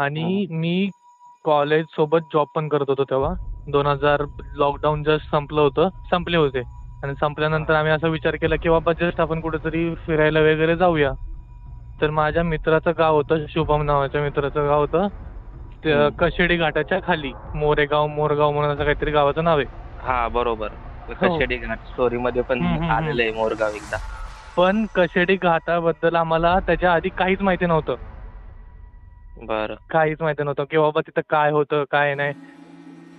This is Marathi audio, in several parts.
आणि मी कॉलेज सोबत जॉब पण करत होतो तेव्हा. दोन हजार लॉकडाऊन जस्ट संपलं होतं. संपले होते. आणि संपल्यानंतर आम्ही असा विचार केला की बाबा जस्ट आपण कुठेतरी फिरायला वगैरे जाऊया. तर माझ्या मित्राचं गाव होतं शुभम नावाच्या मित्राचं गाव होतं. कशेडी घाटाच्या खाली. मोरेगाव मोरगाव म्हणून असं काहीतरी गावाचं नाव आहे. हा बरोबर. हो. कशेडी घाट स्टोरी मध्ये पण आलेलं आहे मोरगाव एकदा. पण कशेडी घाटाबद्दल आम्हाला त्याच्या आधी काहीच माहिती नव्हतं. बरं. काहीच माहिती नव्हतं की बाबा तिथं काय होतं काय नाही.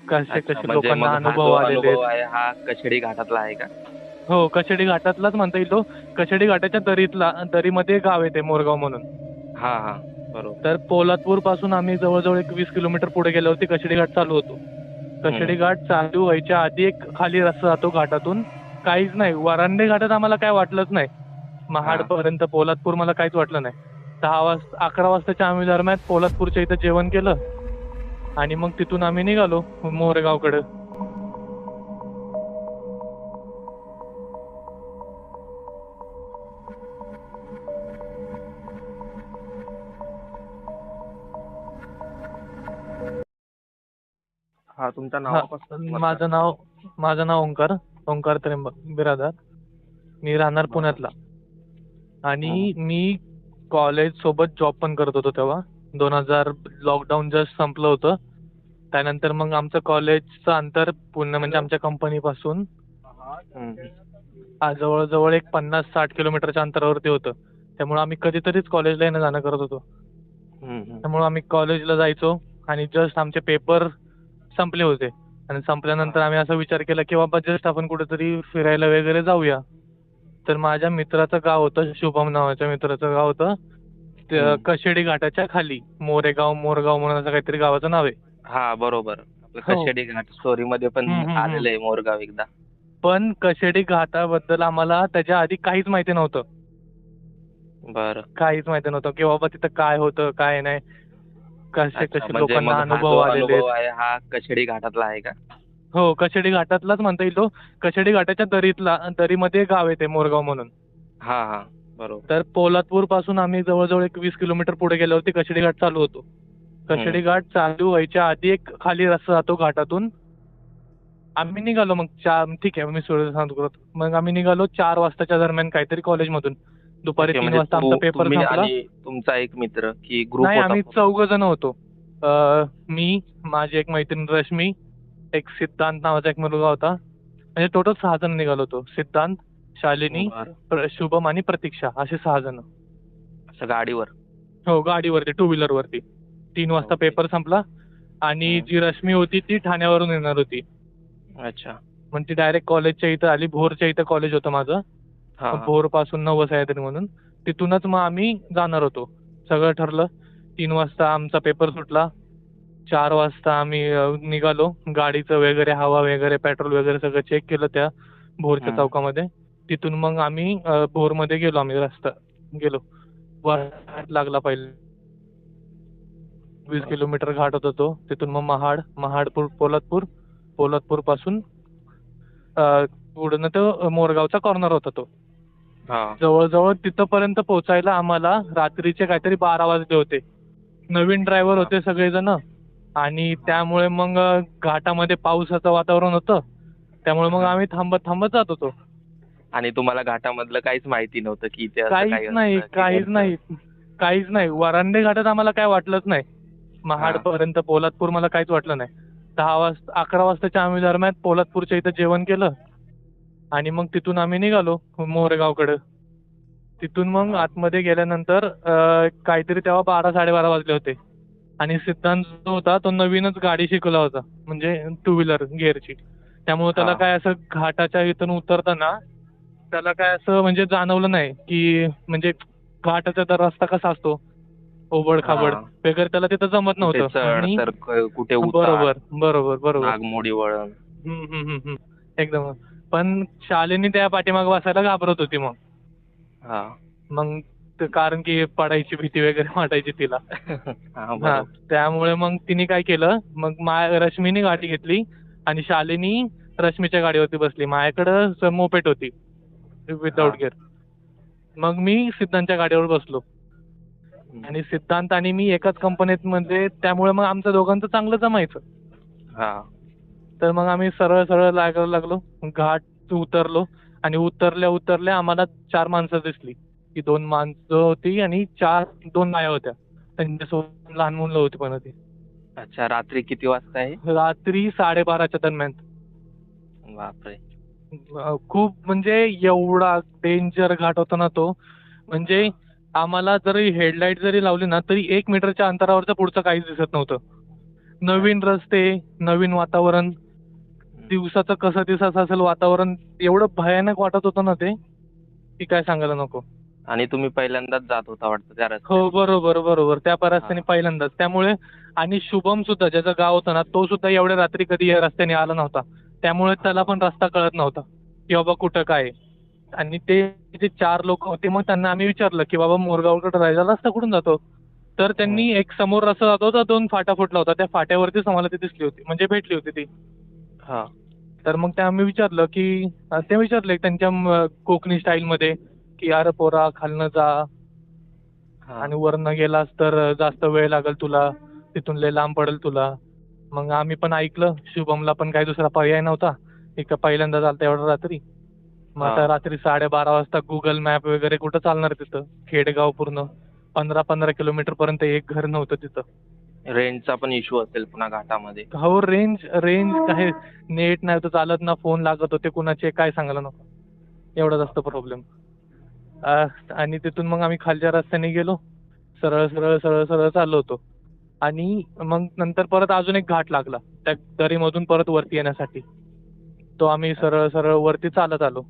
कसे कसे म्हणजे लोकांना अनुभव आलेले हा घाटातला आहे का? हो कशेडी घाटातलाच म्हणता येईल तो. कशेडी घाटाच्या दरीतला दरीमध्ये गाव आहे ते मोरगाव म्हणून. हा हा बरोबर. तर पोलादपूरपासून आम्ही जवळजवळ एक वीस किलोमीटर पुढे गेल्यावरती कशेडी घाट चालू होतो. कशेडी घाट चालू व्हायच्या आधी एक खाली रस्ता जातो घाटातून. काहीच नाही. वरांडे घाटात आम्हाला काय वाटलंच नाही. महाड पर्यंत पोलादपूर मला काहीच वाटलं नाही. दहा वाजता अकरा वाजताच्या आम्ही दरम्यान पोलादपूरच्या इथं जेवण केलं. आणि मग तिथून आम्ही निघालो मोरेगावकडे. हा तुमच्या नावापासून माझं नाव माझं नाव ओंकार ओंकार त्र्यंबक बिरादार. मी राहणार पुण्यातला. आणि मी कॉलेज सोबत जॉब पण करत होतो तेव्हा. दोन हजार लॉकडाऊन जस्ट संपलं होतं. त्यानंतर मग आमचं कॉलेजचं अंतर पुणे म्हणजे आमच्या कंपनीपासून जवळजवळ एक पन्नास साठ किलोमीटरच्या अंतरावरती होतं. त्यामुळे आम्ही कधीतरीच कॉलेजला येणं जाणं करत होतो. त्यामुळे आम्ही कॉलेजला जायचो आणि जस्ट आमचे पेपर संपले होते. आणि संपल्यानंतर आम्ही असा विचार केला की बाबा जस्ट आपण कुठेतरी फिरायला वगैरे जाऊया. तर माझ्या मित्राचं गाव होतं शुभम नावाच्या मित्राचं गाव होतं. ते हम्म. कशेडी घाटाच्या खाली मोरेगाव मोरगाव म्हणून असं काहीतरी गावाचं नाव आहे. हा बरोबर. हो. कशेडी घाट स्टोरी मध्ये पण हम्म, हम्म, आलेलं आहे मोरगाव एकदा. पण कशेडी घाटाबद्दल आम्हाला त्याच्या आधी काहीच माहिती नव्हतं. बरं. काहीच माहिती नव्हतं की बाबा तिथं काय होतं काय नाही. कसे कसे म्हणजे लोकांना अनुभव आलेले आहेत. हा कशेडी घाटातला आहे का? हो कशेडी घाटातलाच म्हणता येईल तो. कशेडी घाटाच्या दरीतला दरीमध्ये गाव आहे ते मोरगाव म्हणून. हा हा बरोबर. तर पोलादपूरपासून आम्ही जवळजवळ एक वीस किलोमीटर पुढे गेल्यावरती कशेडी घाट चालू होतो. कशेडी घाट चालू व्हायच्या आधी एक खाली रस्ता जातो घाटातून. आम्ही निघालो मग चार ठीक आहे मी सोडून सांगतो मग आम्ही निघालो चार वाजताच्या दरम्यान काहीतरी कॉलेजमधून. दुपारी तीन म्हणजे वाजता आमचा पेपर संपला. तुमचा एक मित्र की ग्रुप नाही आम्ही चौघ जण होतो. मी माझी एक मैत्रीण रश्मी एक सिद्धांत नावाचा एक मुलगा होता. म्हणजे टोटल सहा जण निघालो होतो. सिद्धांत शालिनी. प्र- शुभम आणि प्रतीक्षा असे सहा जण. असं गाडीवर? हो गाडीवरती टू व्हीलर वरती. तीन वाजता. पेपर संपला आणि हम्म. जी रश्मी होती ती ठाण्यावरून येणार होती. अच्छा. मग ती डायरेक्ट कॉलेजच्या इथं आली. भोरच्या इथं कॉलेज होतं माझं. हा हा. भोरपासून आहे तरी म्हणून. तिथूनच मग आम्ही जाणार होतो. सगळं ठरलं. तीन वाजता आमचा पेपर सुटला. चार वाजता आम्ही निघालो. गाडीचं वगैरे हवा वगैरे पेट्रोल वगैरे सगळं चेक केलं त्या भोरच्या. चौकामध्ये. तिथून मग आम्ही अ, भोरमध्ये गेलो आम्ही रस्ता गेलो. घाट लागला पहिले. वीस किलोमीटर घाट होता तो. तिथून मग महाड महाडपूर पोलादपूर. पोलादपूरपासून पुढं तो मोरगावचा कॉर्नर होता तो. हा. जवळजवळ तिथपर्यंत पोहोचायला आम्हाला रात्रीचे काहीतरी बारा वाजले होते. नवीन ड्रायव्हर होते सगळेजण. आणि त्यामुळे मग घाटामध्ये पावसाचं वातावरण होतं. त्यामुळे मग आम्ही थांबत थांबत जात होतो. आणि तुम्हाला घाटामधलं काहीच माहिती नव्हतं की इथे असं काही काहीच असतं, नाही की काहीच. नाही. काहीच नाही. वरांडे घाटात आम्हाला काय वाटलंच नाही. महाड. पर्यंत पोलादपूर मला काहीच वाटलं नाही. दहा वाजता अकरा वाजताच्या आम्ही दरम्यान पोलादपूरच्या इथं जेवण केलं. आणि मग तिथून आम्ही निघालो मोरेगावकडे. तिथून मग. आतमध्ये गेल्यानंतर अं, काहीतरी तेव्हा बारा साडेबारा वाजले होते. आणि सिद्धांत जो होता तो नवीनच गाडी शिकवला होता. म्हणजे टू व्हीलर गिअरची त्यामुळे त्याला. काय असं घाटाच्या इथून उतरताना त्याला काय असं म्हणजे जाणवलं नाही की म्हणजे घाटाचा तर रस्ता कसा असतो? ओबड खाबड. वगैरे त्याला तिथं जमत नव्हतं. कुठे बरोबर बरोबर बरोबर. एकदम. पण शालेनी त्या पाठीमाग बसायला घाबरत होती मग. हा. मग कारण की पडायची भीती वगैरे वाटायची तिला. हा त्यामुळे मग तिने काय केलं मग मा रश्मीने गाडी घेतली आणि शालिनी रश्मीच्या गाडीवरती बसली. माझ्याकडं मोपेट होती विदाऊट. गिअर मग मी सिद्धांतच्या गाडीवर बसलो. आणि सिद्धांत आणि मी एकाच कंपनीत म्हणजे त्यामुळे मग आमचं दोघांचं चांगलं जमायचं. हा. तर मग आम्ही सरळ सरळ लागायला लागलो. घाट उतरलो आणि उतरल्या उतरल्या आम्हाला चार माणसं दिसली. की दोन माणसं होती आणि चार दोन बाया होत्या. त्यांच्यासोबत लहान मुलं होती पण ती अच्छा रात्री किती वाजता आहे? रात्री साडेबाराच्या दरम्यान. बापरे. अं, खूप म्हणजे एवढा डेंजर घाट होता ना तो. म्हणजे आम्हाला जरी हेडलाईट जरी लावली ना तरी एक मीटरच्या अंतरावरचं पुढचं काहीच दिसत नव्हतं. नवीन रस्ते नवीन वातावरण. दिवसाचं कसं दिसत असेल वातावरण एवढं भयानक वाटत होतं ना ते की काय सांगायला नको. आणि तुम्ही पहिल्यांदाच जात होता वाटतं त्या रस्त्यात. हो बरोबर बरोबर. त्या रस्त्याने. पहिल्यांदाच. त्यामुळे आणि शुभम सुद्धा ज्याचं गाव होतं ना तो सुद्धा एवढ्या रात्री कधी या रस्त्याने आला नव्हता. त्यामुळे त्याला पण रस्ता कळत नव्हता की बाबा कुठं काय आहे. आणि ते जे चार लोक होते मग त्यांना आम्ही विचारलं की बाबा मोरगावकडे राहायचा रस्ता कुठून जातो? तर त्यांनी एक समोर रस्ता जातो तर दोन फाटा फुटला होता. त्या फाट्यावरतीच आम्हाला ती दिसली होती म्हणजे भेटली होती ती. हा. तर मग ते आम्ही विचारलं की ते विचारले त्यांच्या म, कोकणी स्टाईलमध्ये की अरे पोरा खालनं जा. आणि वरनं गेलास तर जास्त वेळ लागेल तुला. तिथून लय लांब पडेल तुला. मग आम्ही पण ऐकलं. शुभमला पण काही दुसरा पर्याय नव्हता. एक पहिल्यांदा चालतं एवढं रात्री. मग आता. रात्री साडेबारा वाजता गुगल मॅप वगैरे कुठं चालणार तिथं? खेडेगाव पूर्ण. पंधरा पंधरा किलोमीटर पर्यंत एक घर नव्हतं तिथं. रेंजचा पण इश्यू असेल पुन्हा घाटामध्ये. हो रेंज रेंज काय? नेट नाही तर चालत ना फोन लागत होते. कुणाचे? काय सांगायला नको. एवढा जास्त प्रॉब्लेम आणि तिथून मग आम्ही खालच्या रस्त्याने गेलो. सरळ सरळ सरळ सरळ चाललो होतो. आणि मग नंतर परत अजून एक घाट लागला त्या दरीमधून परत वरती येण्यासाठी. तो आम्ही सरळ सरळ वरती चालत आलो.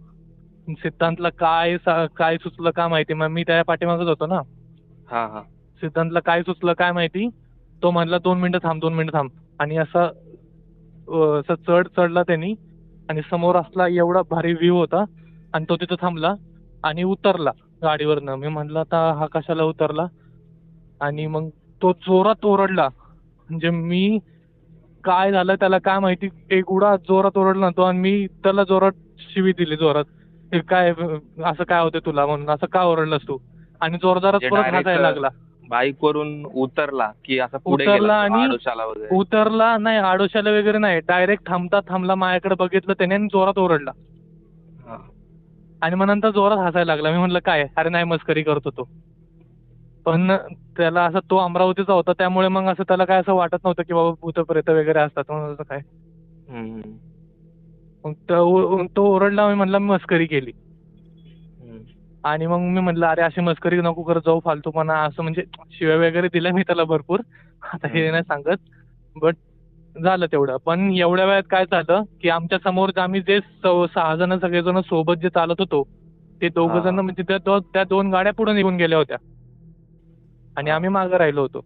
सिद्धांतला काय काय सुचलं का माहिती? मग मी त्या पाठीमागच होतो ना. हा हा. सिद्धांतला काय सुचलं काय माहिती? तो म्हणला दोन मिनिटं थांब दोन मिनिटं थांब. आणि असा असं चढ चढला त्यांनी. आणि समोर असला एवढा भारी व्ह्यू होता. आणि तो तिथं थांबला. आणि उतरला गाडीवरनं. मी म्हणलं आता हा कशाला उतरला? आणि मग तो जोरात ओरडला. म्हणजे मी काय झालं त्याला काय माहिती. एवढा जोरात ओरडला तो आणि मी त्याला जोरात शिवी दिली जोरात. हे काय असं काय होतं तुला? म्हणून. असं का ओरडलास तू? आणि जोरदारात परत हसायला लागला. बाईक वरून उतरला की असं उतरला आणि- उतरला नाही आडोशाला वगैरे नाही. डायरेक्ट थांबता थांबला माझ्याकडे बघितलं त्याने आणि जोरात ओरडला. आणि मग नंतर जोरात हसायला लागला. मी म्हणलं काय? अरे नाही मस्करी करत होतो पण त्याला असं तो अमरावतीचा होता त्यामुळे मग असं त्याला काय असं वाटत नव्हतं की बाबा भूत प्रेत वगैरे असतात म्हणून असं काय. हम्म, मग तो तो ओरडला मी म्हणलं मी मस्करी केली. आणि मग मी म्हटलं अरे अशी मस्करी नको करत जाऊ फालतूपणा. असं म्हणजे शिव्या वगैरे दिल्या मी त्याला भरपूर. आता हे नाही सांगत. बट झालं तेवढं. पण एवढ्या वेळात काय झालं की आमच्यासमोर आम्ही जे सहा जण सगळेजण सोबत जे चालत होतो ते दोघ जण. म्हणजे त्या दो- त्या दोन गाड्या पुढे निघून गेल्या होत्या. आणि. आम्ही मागे राहिलो होतो.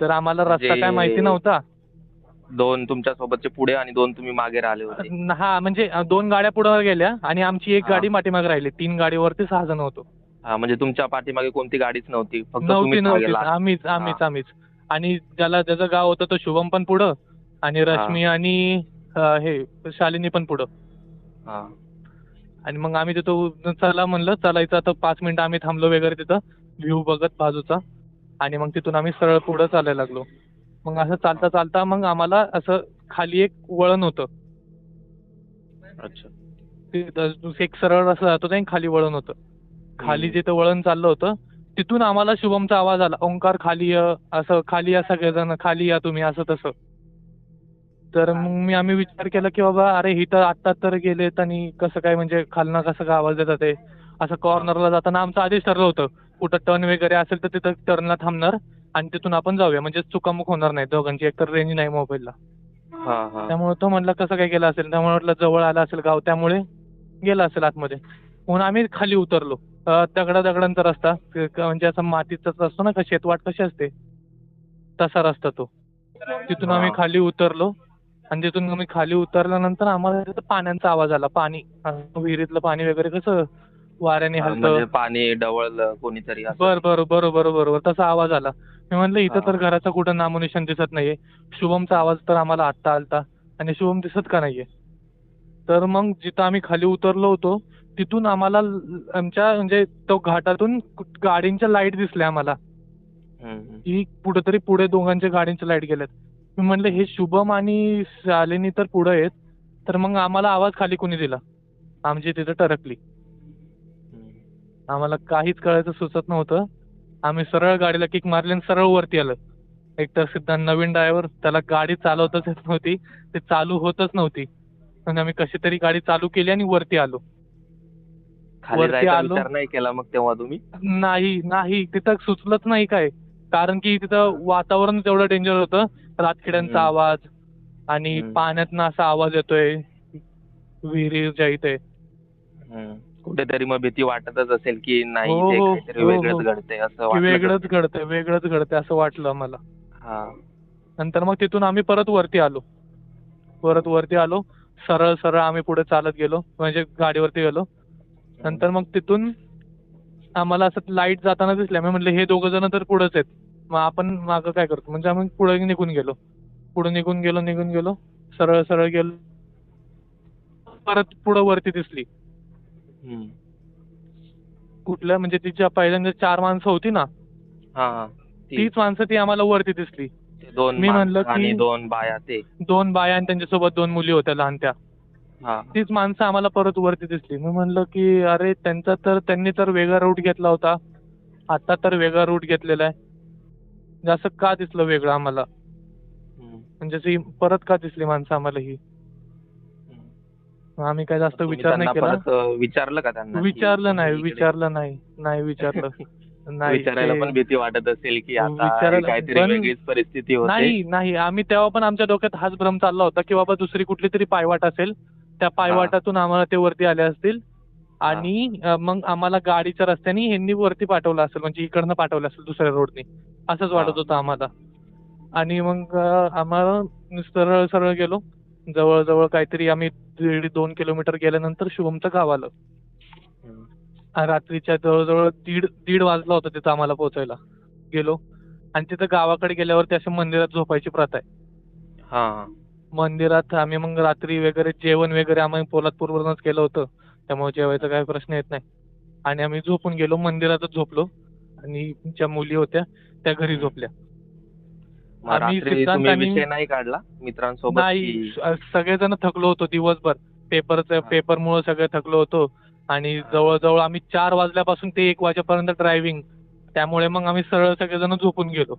तर आम्हाला रस्ता काय म्हणजे- माहिती नव्हता. दोन तुमच्या सोबतचे पुढे आणि दोन तुम्ही मागे राहिले होते. हा म्हणजे दोन गाड्या पुढे गेल्या आणि आमची एक. गाडी पाठीमागे राहिली. तीन गाडीवरती सहा जण होतो. हा म्हणजे तुमच्या पाठीमागे कोणती गाडीच नव्हती. फक्त नव्हती. आम्हीच आम्हीच आम्हीच. आणि ज्याला ज्याचं गाव होतं तो शुभम पण पुढं आणि रश्मी आणि हे शालिनी पण पुढं. आणि मग आम्ही तिथं चला म्हणलं चालायचं आता पाच मिनिटं आम्ही थांबलो वगैरे तिथं व्ह्यू बघत बाजूचा. आणि मग तिथून आम्ही सरळ पुढं चालायला लागलो. मग असं चालता चालता मग आम्हाला असं खाली एक वळण होतं. अच्छा. एक सरळ रस्ता जातो आणि खाली वळण होतं. खाली. जिथं वळण चाललं होतं तिथून आम्हाला शुभमचा आवाज आला ओंकार खाली या असं खाली या सगळेजण खाली या तुम्ही असं तसं. तर मग मी आम्ही विचार केला की बाबा अरे इथं आत्ता तर गेलेत आणि कसं काय म्हणजे खालना कसं काय आवाज देतात ते? असं कॉर्नरला जाताना आमचं आधीच ठरलं होतं कुठं टर्न वगैरे असेल तर तिथं टर्नला थांबणार आणि तिथून आपण जाऊया म्हणजे चुकामुक होणार नाही दोघांची एकतर रेंज नाही मोबाईलला हा हा. त्यामुळे तो म्हटला कसं काय केलं असेल? त्यामुळे म्हटलं जवळ आलं असेल गाव त्यामुळे गेला असेल आतमध्ये. म्हणून आम्ही खाली उतरलो. दगडा दगडांचा रस्ता म्हणजे असं मातीचाच असतो ना शेतवाट कशी असते? तसा रस्ता तो. तिथून आम्ही. खाली उतरलो. आणि तिथून आम्ही खाली उतरल्यानंतर आम्हाला तिथं पाण्याचा आवाज आला पाणी. विहिरीतलं पाणी वगैरे कसं वाऱ्याने हलतं. म्हणजे पाणी डवळलं कोणीतरी. बर बर बरोबर बरोबर तसा आवाज आला. मी म्हणलं इथं. तर घराचं कुठं नामोनिशान दिसत नाहीये. शुभमचा आवाज तर आम्हाला आत्ता आलता. आणि शुभम दिसत का नाहीये? तर मग जिथं आम्ही खाली उतरलो होतो तिथून आम्हाला आमच्या म्हणजे तो घाटातून गाडींच्या लाइट दिसल्या आम्हाला. की कुठेतरी पुढे दोघांच्या गाडींच्या लाइट गेल्यात मी म्हणलं हे शुभम आणि शालिनी तर पुढे आहेत तर मग आम्हाला आवाज खाली कुणी दिला? आमची तिथं टरकली. आम्हाला काहीच कळायचं सुचत नव्हतं. आम्ही सरळ गाडीला किक मारली आणि सरळ वरती आलं. एक तर सिद्धांत नवीन ड्रायव्हर त्याला गाडी चालवताच येत नव्हती ते चालू होतच नव्हती. आणि आम्ही कशी तरी गाडी चालू केली आणि वरती आलो. खाली जायचा आलो. विचार नाही केला मग तेव्हा तुम्ही? नाही नाही. तिथं सुचलंच नाही काय. कारण की तिथं वातावरण तेवढं डेंजर होतं. रातकिड्यांचा हम्म. आवाज आणि. पाण्यातनं असा आवाज येतोय. विहिरीच्या इथे. कुठेतरी मग भीती वाटतच असेल की नाही हो, हो, हो, वेगळंच. घडतंय असं वेगळंच. घडतंय वेगळंच घडतंय असं वाटलं मला. हा. नंतर मग तिथून आम्ही परत वरती आलो. परत वरती आलो. सरळ सरळ आम्ही पुढे चालत गेलो. म्हणजे गाडीवरती गेलो. नंतर मग तिथून आम्हाला असं लाइट जाताना दिसल्या. मी म्हटलं हे दोघं जण तर पुढेच आहेत. मग आपण मागं काय करतो? म्हणजे आम्ही पुढे निघून गेलो. पुढे निघून गेलो निघून गेलो. सरळ सरळ गेलो. परत पुढं वरती दिसली. कुठल्या? म्हणजे तिच्या पहिल्यांदा चार माणसं होती ना तीच माणसं ती आम्हाला वरती दिसली. दोन मी म्हणलं की- दोन बाया ते. दोन बाया आणि त्यांच्यासोबत दोन मुली होत्या लहान त्या. तीच माणसं आम्हाला परत वरती दिसली. मी म्हणलं की अरे त्यांचा तर त्यांनी तर वेगळा रूट घेतला होता. आता तर वेगळा रूट घेतलेला आहे. म्हणजे असं का दिसलं वेगळं आम्हाला. म्हणजे परत का दिसली माणसं आम्हाला ही? आम्ही काय जास्त विचार नाही केला. विचारलं का त्यांना विचारलं नाही विचारलं नाही. नाही विचारलं. नाही विचारायला पण भीती वाटत असेल की आता काहीतरी वेगळीच परिस्थिती होते. नाही नाही. आम्ही तेव्हा पण आमच्या डोक्यात हाच भ्रम चालला होता की बाबा दुसरी कुठली तरी पायवाट असेल. त्या पायवाटातून आम्हाला ते वरती आले असतील. आणि मग आम्हाला गाडीच्या रस्त्याने ह्यांनी वरती पाठवलं असेल म्हणजे इकडनं पाठवलं असेल दुसऱ्या रोडने असंच. वाटत होतं आम्हाला. आणि मग आम्हाला सरळ सरळ गेलो. जवळजवळ काहीतरी आम्ही दीड दोन किलोमीटर गेल्यानंतर शुभमचं गाव आलं. रात्रीच्या जवळजवळ दीड दीड वाजला होता तिथं आम्हाला पोहोचायला. गेलो. आणि तिथं गावाकडे गेल्यावरती अशा मंदिरात झोपायची प्रथा आहे. मंदिरात आम्ही मग रात्री वगैरे जेवण वगैरे आम्ही पोलादपूरवरूनच केलं होतं. त्यामुळे जेवायचा काही प्रश्न येत नाही. आणि आम्ही झोपून गेलो मंदिरातच झोपलो. आणि ज्या मुली होत्या त्या घरी झोपल्या. आम्ही सिद्धांत आणि- नाही काढला मित्रांसोबत नाही सगळेजण थकलो होतो दिवसभर. पेपरचं. पेपरमुळे सगळे थकलो होतो. आणि जवळजवळ आम्ही चार वाजल्यापासून ते एक वाजेपर्यंत ड्रायव्हिंग. त्यामुळे मग आम्ही सरळ सगळेजण झोपून गेलो.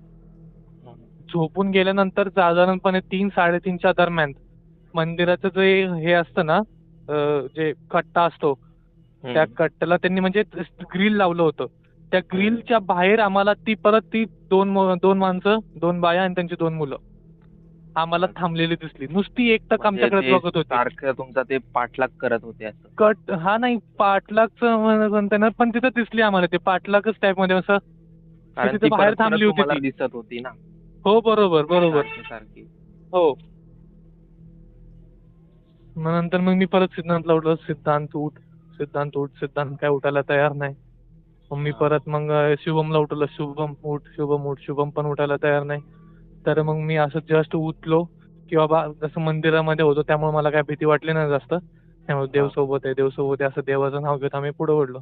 झोपून गेल्यानंतर साधारणपणे तीन साडेतीनच्या दरम्यान मंदिराचं जे हे असतं ना जे कट्टा असतो. त्या कट्ट्याला त्यांनी म्हणजे ग्रिल लावलं होतं. त्या ग्रिलच्या बाहेर आम्हाला ती परत ती दोन दोन माणसं दोन बाया आणि त्यांची दोन मुलं आम्हाला थांबलेली दिसली. नुसती एक टक म्हणजे आमच्याकडे बघत होती. सारखं तुमचा ते पाठलाग करत होते असं. कट हा नाही पाटलागचं म्हण- म्हणते ना पण तिथं दिसली आम्हाला. ते पाटलागच टाईपमध्ये असं बाहेर थांबली होती. दिसत होती ना. हो बरोबर बरोबर. सारखी हो. मग नंतर मग मी परत सिद्धांतला उठलो सिद्धांत उठ सिद्धांत उठ सिद्धांत काय उठायला तयार नाही. मग मी. परत मग शुभमला उठवलं शुभम उठ शुभम उठ शुभम पण उठायला तयार नाही. तर मग मी असं जस्ट उठलो की बाबा जसं मंदिरामध्ये होतो त्यामुळे मला काय भीती वाटली नाही जास्त. त्यामुळे देव. सोबत आहे देव सोबत आहे असं देवाचं नाव घेत आम्ही पुढे ओढलो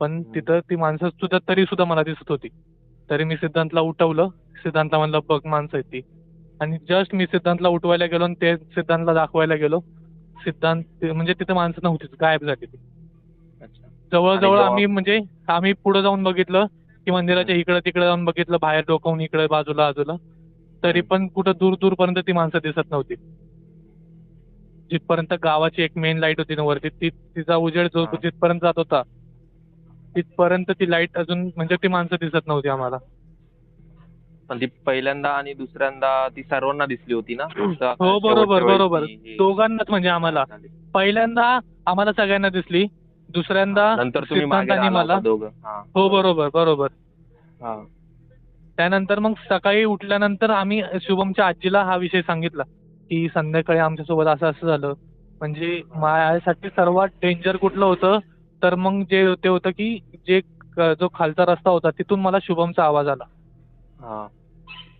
पण. तिथं ती माणसं सुद्धा तरी सुद्धा मला दिसत होती. तरी मी सिद्धांतला उठवलं. सिद्धांतला म्हणलं बघ माणसं आहेत ती. आणि जस्ट मी सिद्धांतला उठवायला गेलो आणि ते सिद्धांतला दाखवायला गेलो. सिद्धांत म्हणजे तिथे माणसं नव्हतीच गायब झाली ती. जवळजवळ आम्ही म्हणजे आम्ही पुढे जाऊन बघितलं की मंदिराच्या इकडे तिकडे जाऊन बघितलं बाहेर डोकावून इकडे बाजूला बाजूला तरी. पण कुठं दूर दूरपर्यंत ती माणसं दिसत नव्हती. जिथपर्यंत गावाची एक मेन लाइट होती ना वरती ती तिचा उजेड जो. जिथपर्यंत जात होता तिथपर्यंत ती लाइट अजून म्हणजे ती माणसं दिसत नव्हती आम्हाला. पण ती पहिल्यांदा आणि दुसऱ्यांदा ती सर्वांना दिसली होती ना? हो बरोबर बरोबर. दोघांनाच म्हणजे आम्हाला. पहिल्यांदा आम्हाला सगळ्यांना दिसली दुसऱ्यांदा नंतर तुम्ही मला. हा. बरोबर बरोबर. त्यानंतर मग सकाळी उठल्यानंतर आम्ही शुभमच्या आजीला हा विषय सांगितला की संध्याकाळी आमच्यासोबत असं असं झालं. म्हणजे माझ्यासाठी सर्वात डेंजर कुठलं होतं? तर मग जे ते होतं की जे जो खालचा रस्ता होता तिथून मला शुभमचा आवाज आला.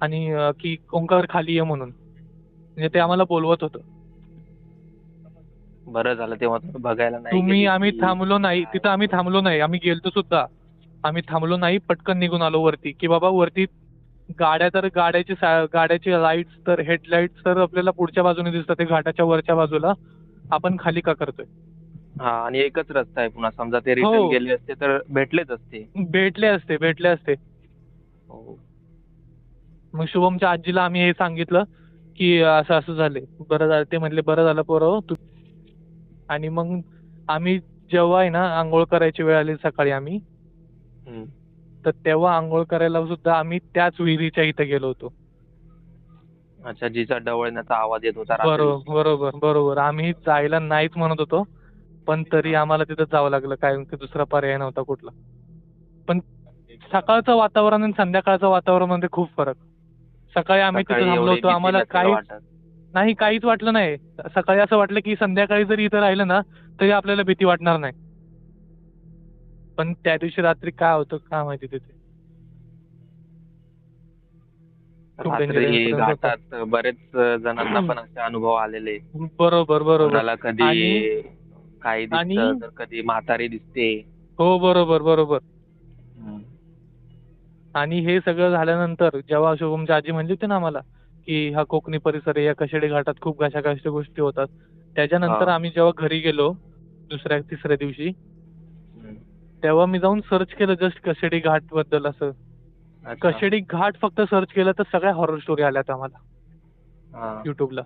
आणि की ओंकार खाली ये म्हणून. म्हणजे ते आम्हाला बोलवत होतं. बरं झालं तेव्हा बघायला नाही तुम्ही आम्ही थांबलो नाही. तिथं आम्ही थांबलो नाही. आम्ही गेलतो सुद्धा. आम्ही थांबलो नाही पटकन निघून आलो वरती. की बाबा वरती गाड्या तर गाड्याची गाड्याची लाईट्स तर हेडलाईट्स तर आपल्याला पुढच्या बाजूने दिसतात. ते घाटाच्या वरच्या बाजूला. आपण खाली का करतोय? हा आणि एकच रस्ता आहे पुन्हा. समजा ते हो. रिटर्न गेले असते तर भेटलेच असते. भेटले असते भेटले असते. हो. मग शुभमच्या आजीला आम्ही हे सांगितलं की असं असं झाले. बरं झालं. ते म्हणले बरं झालं पोरं तू आणि मग आम्ही जेव्हा आहे ना आंघोळ करायची वेळ आली सकाळी आम्ही. तर तेव्हा आंघोळ करायला सुद्धा आम्ही त्याच विहिरीच्या इथे गेलो होतो. अच्छा जिचा डवळण्याचा आवाज येत होता. बरोबर बरोबर बरोबर. आम्ही जायला नाहीच म्हणत होतो पण तरी आम्हाला तिथं जावं लागलं काय की दुसरा पर्याय नव्हता कुठला. पण सकाळचं वातावरण आणि संध्याकाळचं वातावरणामध्ये खूप फरक. सकाळी आम्ही तिथे थांबलो होतो. आम्हाला काहीच वाटत. नाही काहीच वाटलं नाही. सकाळी असं वाटलं की संध्याकाळी जरी इथं राहिलं ना तरी आपल्याला भीती वाटणार नाही. पण त्या दिवशी रात्री काय होतं काय माहिती तिथे. घाटात बरेच जणांना पण असे अनुभव आलेले बरोबर बरोबर. कधी काही दिसतं कधी म्हातारी दिसते. हो बरोबर बरोबर. आणि हे सगळं झाल्यानंतर जेव्हा शुभमची आजी म्हणली होती ना आम्हाला की हा कोकणी परिसर आहे या कशेडी घाटात खूप अशा कशा गोष्टी होतात त्याच्यानंतर. आम्ही जेव्हा घरी गेलो दुसऱ्या तिसऱ्या दिवशी. तेव्हा मी जाऊन सर्च केलं जस्ट कशेडी घाटबद्दल असं. कशेडी घाट फक्त सर्च केलं तर सगळ्या हॉरर स्टोरी आल्यात आम्हाला. युट्यूबला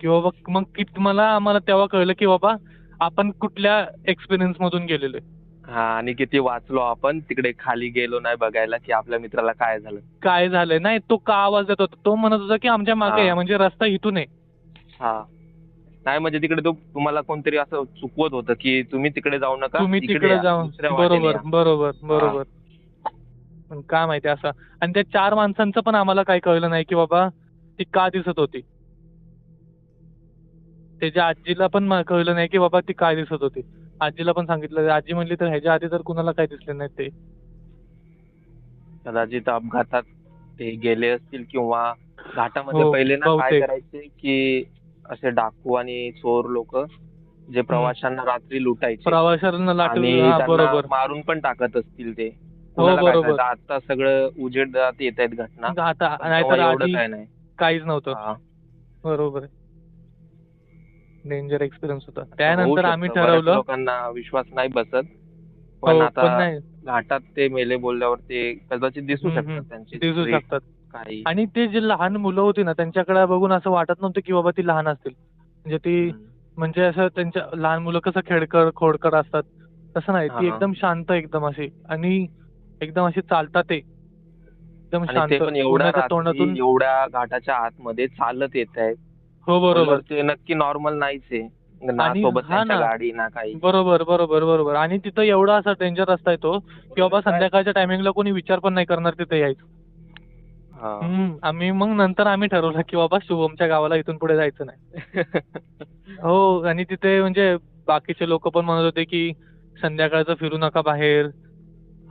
की बाबा मग मला आम्हाला तेव्हा कळलं की बाबा आपण कुठल्या एक्सपिरियन्स मधून गेलेलो आहे हा आणि किती वाचलो आपण तिकडे खाली गेलो नाही बघायला की आपल्या मित्राला काय झालं. काय झालंय? नाही तो का आवाज देत होता? तो म्हणत होता की आमच्या मागे हा. या म्हणजे रस्ता इथून आहे. हा. नाही म्हणजे तिकडे तो तुम्हाला कोणतरी असं चुकवत होतं की तुम्ही तिकडे जाऊ नका तुम्ही तिकडे जाऊन. बरोबर. बरोबर बरोबर. पण काय माहिती असं. आणि त्या चार माणसांचं पण आम्हाला काही कळलं नाही की बाबा ती का दिसत होती. त्याच्या आजीला पण कळलं नाही की बाबा ती काय दिसत होती. आजीला पण सांगितलं आजी म्हणली तर ह्याच्या आधी तर कुणाला काय दिसले नाही ते. कदाचित अपघातात ते गेले असतील किंवा घाटामध्ये हो, पहिले ना काय बहुतेक. करायचे की असे डाकू आणि चोर लोक जे प्रवाशांना रात्री लुटायचे प्रवाशांना लाटून आणि हा त्यांना बरोबर. मारून पण टाकत असतील ते. कुणाला काय बरोबर. आता सगळं उजेडात येत आहेत घटना. आता नाहीतर तेव्हा एवढं आधी काय नाही. काहीच नव्हतं. हा. बरोबर. डेंजर एक्सपिरियन्स होता. होऊ त्यानंतर. आम्ही ठरवलं लोकांना विश्वास नाही बसत. हो, पण आता घाटात ते मेले बोलल्यावर ते कदाचित दिसू. शकतात त्यांची दिसू शकतात. आणि ते जे लहान मुलं होती ना त्यांच्याकडे बघून असं वाटत नव्हतं की बाबा ती लहान असतील. म्हणजे ती. म्हणजे असं त्यांच्या लहान मुलं कसं खेळकर खोडकर असतात. तसं नाही ती हा. एकदम शांत एकदम अशी. आणि एकदम अशी चालतात ते. एकदम शांत एवढ्या घाटाच्या आतमध्ये चालत येत आहेत. हो बरोबर. ते नक्की नॉर्मल नाहीच आहे. ना आणि सोबत त्यांच्या ना. गाडी ना काही. बरोबर बरोबर बरोबर. आणि तिथं एवढा असा डेंजर रस्ता आहे तो की बाबा संध्याकाळच्या टायमिंगला कोणी विचार पण नाही करणार तिथे यायचं. हा. आम्ही मग नंतर आम्ही ठरवलं की बाबा शुभमच्या गावाला इथून पुढे जायचं नाही. हो आणि तिथे म्हणजे बाकीचे लोक पण म्हणत होते की संध्याकाळचं फिरू नका बाहेर.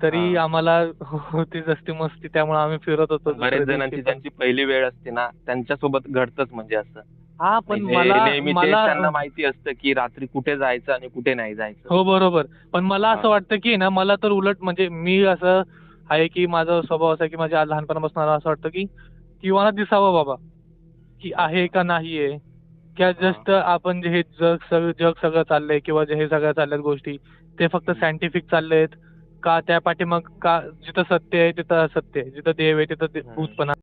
तरी. आम्हाला होती जस्ती मस्ती त्यामुळे आम्ही फिरत होतो बरेच जणांची पहिली वेळ असते ना त्यांच्यासोबत घडतच म्हणजे असं. हा पण म्हणजे मला मला त्यांना माहिती असतं की रात्री कुठे जायचं आणि कुठे नाही जायचं हो बरोबर पण मला. असं वाटतं की ना मला तर उलट म्हणजे मी असं आहे की माझा स्वभाव असा की माझ्या लहानपणापासून असं वाटतं की किंवा दिसावं बाबा की आहे का नाही आहे किंवा. जस्ट आपण जे हे जग सगळं जग सगळं चाललंय किंवा जे हे सगळ्या चालल्यात गोष्टी ते फक्त. सायंटिफिक चाललेत का त्या पाठीमाग का जिथं सत्य आहे तिथं असत्य आहे जिथं देव आहे तिथं. भूतपणा